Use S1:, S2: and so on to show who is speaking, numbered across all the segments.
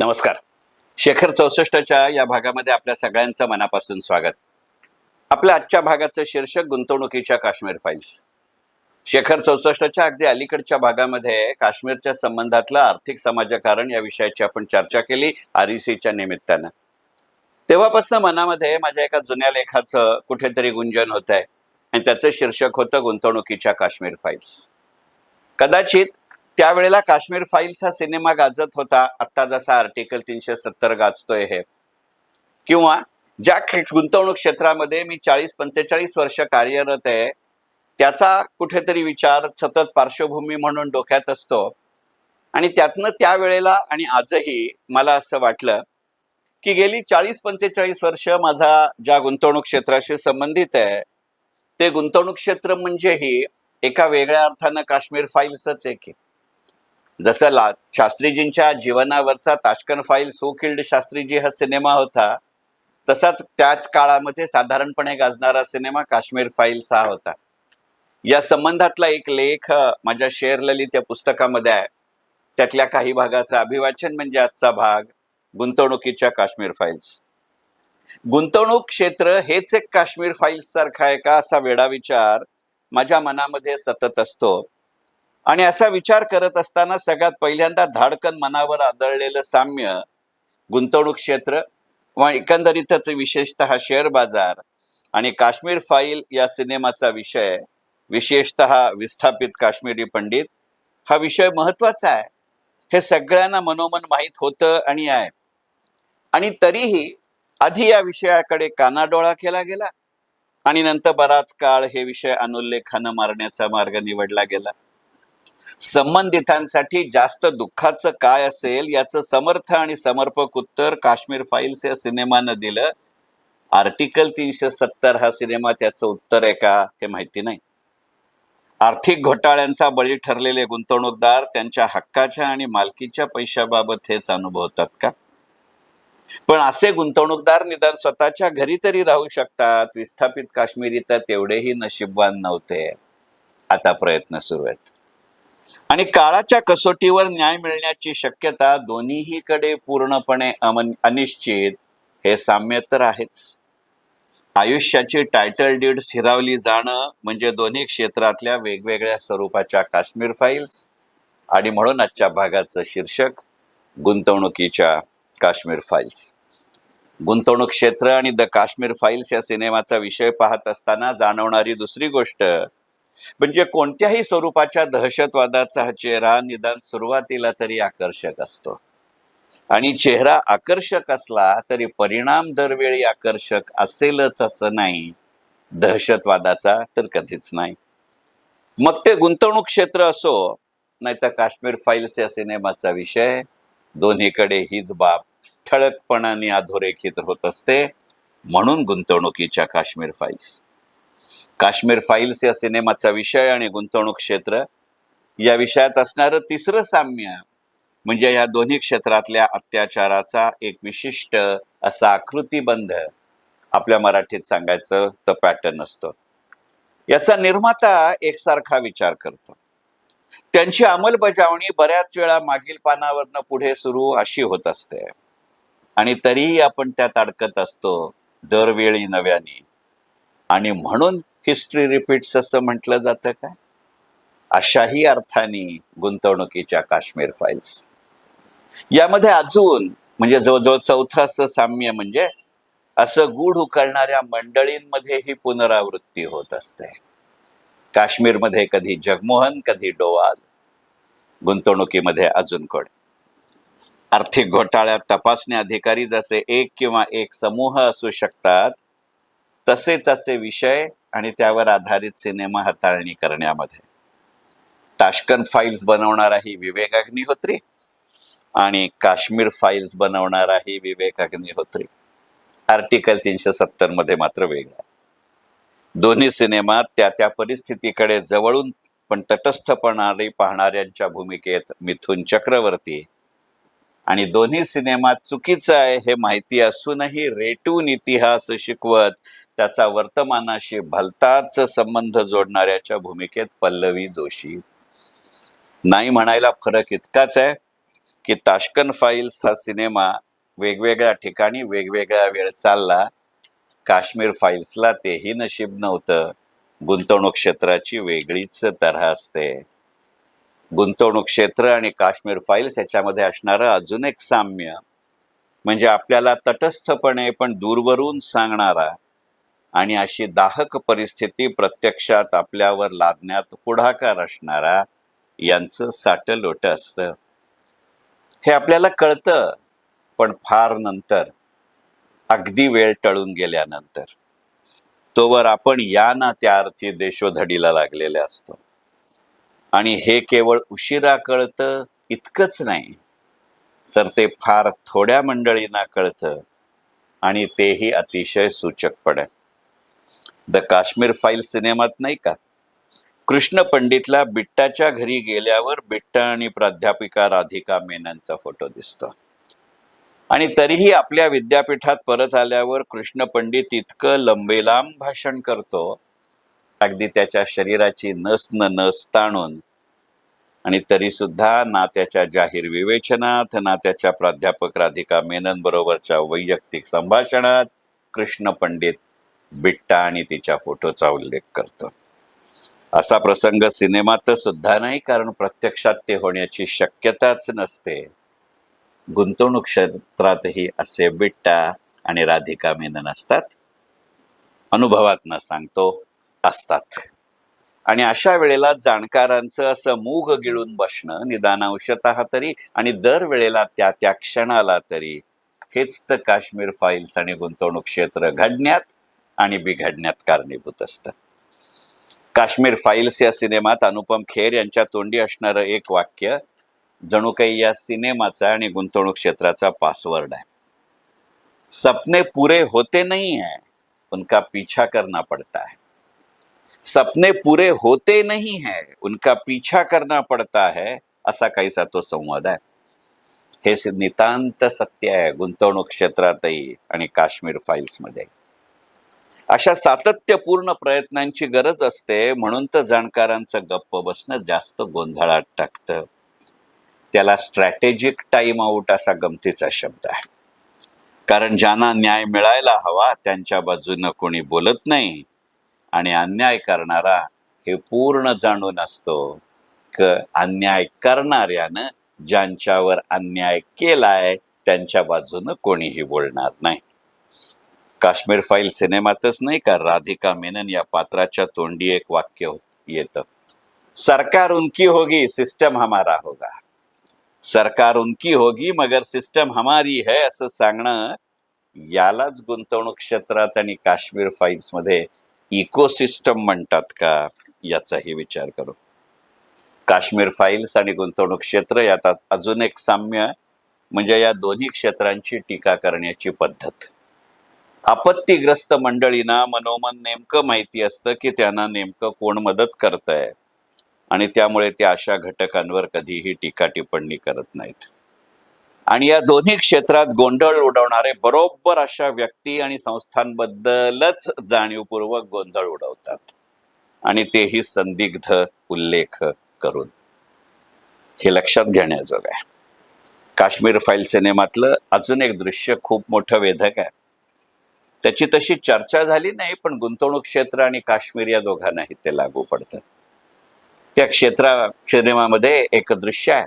S1: नमस्कार. शेखर चौसष्टच्या या भागामध्ये आपल्या सगळ्यांचं मनापासून स्वागत. आपल्या आजच्या भागाचं शीर्षक गुंतवणुकीच्या काश्मीर फाईल्स शेखर चौसष्टच्या अगदी अलीकडच्या भागामध्ये काश्मीरच्या संबंधातलं आर्थिक समाजकारण या विषयाची आपण चर्चा केली आर सीच्या निमित्तानं. तेव्हापासून मनामध्ये माझ्या एका जुन्या लेखाचं कुठेतरी गुंजन होत आहे आणि त्याचं शीर्षक होतं गुंतवणुकीच्या काश्मीर फाईल्स कदाचित त्यावेळेला काश्मीर फाईल्स हा सिनेमा गाजत होता. आत्ता जसा आर्टिकल तीनशे सत्तर गाजतोय हे. किंवा ज्या गुंतवणूक क्षेत्रामध्ये मी चाळीस पंचेचाळीस वर्ष कार्यरत आहे त्याचा कुठेतरी विचार सतत पार्श्वभूमी म्हणून डोक्यात असतो. आणि त्यातनं त्यावेळेला आणि आजही मला असं वाटलं की गेली चाळीस पंचेचाळीस वर्ष माझा ज्या गुंतवणूक क्षेत्राशी संबंधित आहे ते गुंतवणूक क्षेत्र म्हणजेही एका वेगळ्या अर्थानं काश्मीर फाईल्सच एक आहे. जसं ला शास्त्रीजींच्या जीवनावरचा ताशकन फाईल सोखिल्ड शास्त्रीजी हा सिनेमा होता तसाच त्याच काळामध्ये साधारणपणे गाजणारा सिनेमा काश्मीर फाईल्स हा होता. या संबंधातला एक लेख माझ्या शेअर ललित या पुस्तकामध्ये आहे. त्यातल्या काही भागाचं अभिवाचन म्हणजे आजचा भाग गुंतवणुकीच्या काश्मीर फाईल्स. गुंतवणूक क्षेत्र हेच एक काश्मीर फाईल्स सारखा आहे का असा वेडा विचार माझ्या मनामध्ये सतत असतो. आणि असा विचार करत असताना सगळ्यात पहिल्यांदा धाडकन मनावर आदळलेलं साम्य गुंतवणूक क्षेत्र किंवा एकंदरीतच विशेषतः शेअर बाजार आणि काश्मीर फाईल या सिनेमाचा विषय विशेषतः विस्थापित काश्मीरी पंडित हा विषय महत्त्वाचा आहे. हे सगळ्यांना मनोमन माहीत होतं आणि आहे. आणि तरीही आधी या विषयाकडे कानाडोळा केला गेला आणि नंतर बराच काळ हे विषय अनुल्लेखानं मारण्याचा मार्ग निवडला गेला. संबंधितांसाठी जास्त दुःखाचं काय असेल याचं समर्थ आणि समर्पक उत्तर काश्मीर फाईल्स या सिनेमानं दिलं. आर्टिकल तीनशे सत्तर हा सिनेमा त्याचं उत्तर आहे का हे माहिती नाही. आर्थिक घोटाळ्यांचा बळी ठरलेले गुंतवणूकदार त्यांच्या हक्काच्या आणि मालकीच्या पैशाबाबत हेच अनुभवतात का? पण असे गुंतवणूकदार निदान स्वतःच्या घरी तरी राहू शकतात. विस्थापित काश्मीरी तर तेवढेही नशीबवान नव्हते. आता प्रयत्न सुरू आहेत. आणि काळाच्या कसोटीवर न्याय मिळण्याची शक्यता दोन्हीकडे पूर्णपणे अनिश्चित हे साम्य तर आहेच. आयुष्याची टायटल डीड्स हिरावली जाणं म्हणजे दोन्ही क्षेत्रातल्या वेगवेगळ्या स्वरूपाच्या काश्मीर फाईल्स आणि म्हणून आजच्या भागाचं शीर्षक गुंतवणुकीच्या काश्मीर फाईल्स गुंतवणूक क्षेत्र आणि द काश्मीर फाईल्स या सिनेमाचा विषय पाहत असताना जाणवणारी दुसरी गोष्ट म्हणजे कोणत्याही स्वरूपाच्या दहशतवादाचा हा चेहरा निदान सुरुवातीला तरी आकर्षक असतो. आणि चेहरा आकर्षक असला तरी परिणाम दरवेळी आकर्षक असेलच असं नाही. दहशतवादाचा तर कधीच नाही. मग ते गुंतवणूक क्षेत्र असो नाही तर काश्मीर फाईल्स या सिनेमाचा विषय दोन्हीकडे हीच बाब ठळकपणाने अधोरेखित होत असते म्हणून गुंतवणुकीच्या काश्मीर फाईल्स. काश्मीर फाईल्स या सिनेमाचा विषय आणि गुंतवणूक क्षेत्र या विषयात असणारं तिसरं साम्य म्हणजे या दोन्ही क्षेत्रातल्या अत्याचाराचा एक विशिष्ट असा आकृतीबंध आपल्या मराठीत सांगायचं तर पॅटर्न असतो याचा निर्माता एकसारखा विचार करतो. त्यांची अंमलबजावणी बऱ्याच वेळा मागील पानावरनं पुढे सुरू अशी होत असते. आणि तरीही आपण त्यात अडकत असतो दरवेळी नव्याने. आणि म्हणून हिस्ट्री रिपीट्स असं म्हटलं जातं का? अशाही अर्थाने गुंतवणुकीच्या काश्मीर फाईल्स यामध्ये अजून म्हणजे जवळजवळ चौथं असं साम्य म्हणजे असं गूढ उकळणाऱ्या मंडळींमध्ये ही पुनरावृत्ती होत असते. काश्मीरमध्ये कधी जगमोहन कधी डोवाल. गुंतवणुकीमध्ये अजून कोण? आर्थिक घोटाळ्यात तपासणी अधिकारी जसे एक किंवा एक समूह असू शकतात तसेच असे विषय आणि त्यावर आधारित सिनेमा हाताळणी करण्यामध्ये. ताशकन फाईल्स बनवणाराही विवेक अग्निहोत्री आणि काश्मीर फाईल्स बनवणाराही विवेक अग्निहोत्री. आर्टिकल तीनशे सत्तरमध्ये मात्र वेगळा दोन्ही सिनेमात त्या त्या परिस्थितीकडे जवळून पण तटस्थपणाने पाहणाऱ्यांच्या भूमिकेत मिथुन चक्रवर्ती आणि दोन्ही सिनेमात चुकीचं आहे हे माहिती असूनही रेटून इतिहास शिकवत त्याचा वर्तमानाशी भलताच संबंध जोडणाऱ्याच्या भूमिकेत पल्लवी जोशी. नाही म्हणायला फरक इतकाच आहे की ताशकन फाईल्स हा सिनेमा वेगवेगळ्या ठिकाणी वेगवेगळ्या वेळ चालला. काश्मीर फाईल्सला तेही नशीब नव्हतं. गुंतवणूक क्षेत्राची वेगळीच तऱ्हा असते. गुंतवणूक क्षेत्र आणि काश्मीर फाईल्स याच्यामध्ये असणारं अजून एक साम्य म्हणजे आपल्याला तटस्थपणे पण दूरवरून सांगणारा आणि अशी दाहक परिस्थिती प्रत्यक्षात आपल्यावर लादण्यात पुढाकार असणारा यांचं साटलोट असतं. हे आपल्याला कळतं पण फार नंतर अगदी वेळ टळून गेल्यानंतर. तोवर आपण या ना त्या अर्थी देशोधडीला लागलेले असतो. आणि हे केवळ उशिरा कळतं इतकंच नाही तर ते फार थोड्या मंडळींना कळतं आणि तेही अतिशय सूचकपणे. द काश्मीर फाईल सिनेमात नाही का? कृष्ण पंडितला बिट्टाच्या घरी गेल्यावर बिट्टा आणि प्राध्यापिका राधिका मेननचा फोटो दिसतो. आणि तरीही आपल्या विद्यापीठात परत आल्यावर कृष्ण पंडित इतकं लंबेलांब भाषण करतो. अगदी त्याच्या शरीराची नस न नस ताणून. आणि तरी सुद्धा ना त्याच्या जाहीर विवेचनात ना त्याच्या प्राध्यापक राधिका मेनन बरोबरच्या वैयक्तिक संभाषणात कृष्ण पंडित बिट्टा आणि तिच्या फोटोचा उल्लेख करतो. असा प्रसंग सिनेमात सुद्धा नाही कारण प्रत्यक्षात ते होण्याची शक्यताच नसते. गुंतवणूक क्षेत्रातही असे बिट्टा आणि राधिका मेनन असतात. अनुभवातनं सांगतो असतात. आणि अशा वेळेला जाणकारांचं असं मूग गिळून बसणं निदान अंशत तरी आणि दर वेळेला त्या त्या क्षणाला तरी हेच तर काश्मीर फाईल्स आणि गुंतवणूक क्षेत्र घडण्यात आणि बिघडण्यात कारणीभूत असतं. काश्मीर फाईल्स या सिनेमात अनुपम खेर यांच्या तोंडी असणारं एक वाक्य जणू काही या सिनेमाचा आणि गुंतवणूक क्षेत्राचा पासवर्ड आहे. सपने पूरे होते नहीं है उनका पीछा करना पड़ता है. सपने पूरे होते नहीं है उनका पीछा करना पड़ता है असा काहीसा तो संवाद आहे. हे नितांत सत्य आहे गुंतवणूक क्षेत्रातही आणि काश्मीर फाईल्समध्ये अशा सातत्यपूर्ण प्रयत्नांची गरज असते म्हणून तर जाणकारांचं गप्प बसणं जास्त गोंधळात टाकतं. त्याला स्ट्रॅटेजिक टाइम आउट असा गमतीचा शब्द आहे. कारण ज्यांना न्याय मिळायला हवा त्यांच्या बाजूनं कोणी बोलत नाही. आणि अन्याय करणारा हे पूर्ण जाणून असतो क अन्याय करणाऱ्यानं ज्यांच्यावर अन्याय केलाय त्यांच्या बाजूनं कोणीही बोलणार नाही. काश्मीर फाईल सिनेमातच नाही का? राधिका मेनन या पात्राच्या तोंडी एक वाक्य होत- येतं. सरकार उनकी होगी सिस्टम हमारा होगा. सरकार उनकी होगी मगर सिस्टम हमारी है असं सांगणं यालाच गुंतवणूक क्षेत्रात आणि काश्मीर फाईल्समध्ये इकोसिस्टम म्हणतात का याचाही विचार करू. काश्मीर फाईल्स आणि गुंतवणूक क्षेत्र यात अजून एक साम्य म्हणजे या दोन्ही क्षेत्रांची टीका करण्याची पद्धत. आपत्तीग्रस्त मंडळींना मनोमन नेमकं माहिती असतं की त्यांना नेमकं कोण मदत करतंय. आणि त्यामुळे त्या अशा घटकांवर कधीही टीका टिप्पणी करत नाहीत. आणि या दोन्ही क्षेत्रात गोंधळ उडवणारे बरोबर अशा व्यक्ती आणि संस्थांबद्दलच जाणीवपूर्वक गोंधळ उडवतात. आणि तेही संदिग्ध उल्लेख करून. हे लक्षात घेण्याजोग आहे. काश्मीर फाईल सिनेमातलं अजून एक दृश्य खूप मोठं वेधक आहे. त्याची तशी चर्चा झाली नाही पण गुंतवणूक क्षेत्र आणि काश्मीर या दोघांनाही ते लागू पडतं त्या क्षेत्रा सिनेमामध्ये एक दृश्य आहे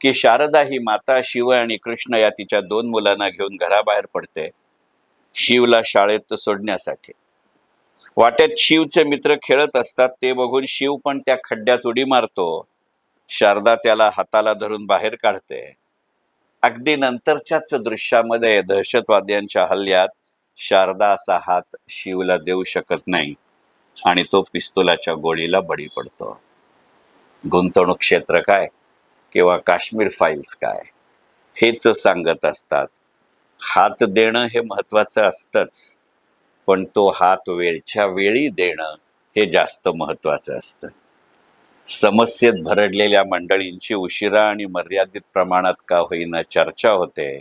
S1: की शारदा ही माता शिव आणि कृष्ण या तिच्या दोन मुलांना घेऊन घराबाहेर पडते शिवला शाळेत सोडण्यासाठी. वाटेत शिवचे मित्र खेळत असतात ते बघून शिव पण त्या खड्ड्यात उडी मारतो. शारदा त्याला हाताला धरून बाहेर काढते. अगदी नंतरच्याच दृश्यामध्ये दहशतवाद्यांच्या हल्ल्यात शारदा असा हात शिवला देऊ शकत नाही आणि तो पिस्तुलाच्या गोळीला बळी पडतो. गुंतवणूक क्षेत्र काय किंवा काश्मीर फाईल्स काय? हेच सांगत असतात. हात देणं हे महत्वाचं असतंच पण तो हात वेळच्या वेळी देणं हे जास्त महत्वाचं असतं. समस्येत भरडलेल्या मंडळींची उशिरा आणि मर्यादित प्रमाणात का होईना चर्चा होते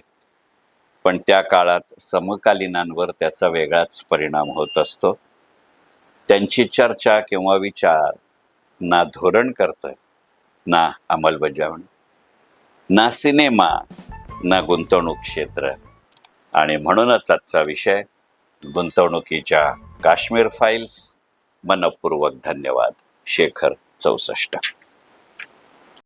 S1: पण त्या काळात समकालीनांवर त्याचा वेगळाच परिणाम होत असतो. त्यांची चर्चा किंवा विचार ना धोरण करतं ना अंमलबजावणी ना सिनेमा ना गुंतवणूक क्षेत्र. आणि म्हणूनच आजचा विषय गुंतवणुकीच्या काश्मीर फाईल्स मनपूर्वक धन्यवाद. शेखर चौसष्ट.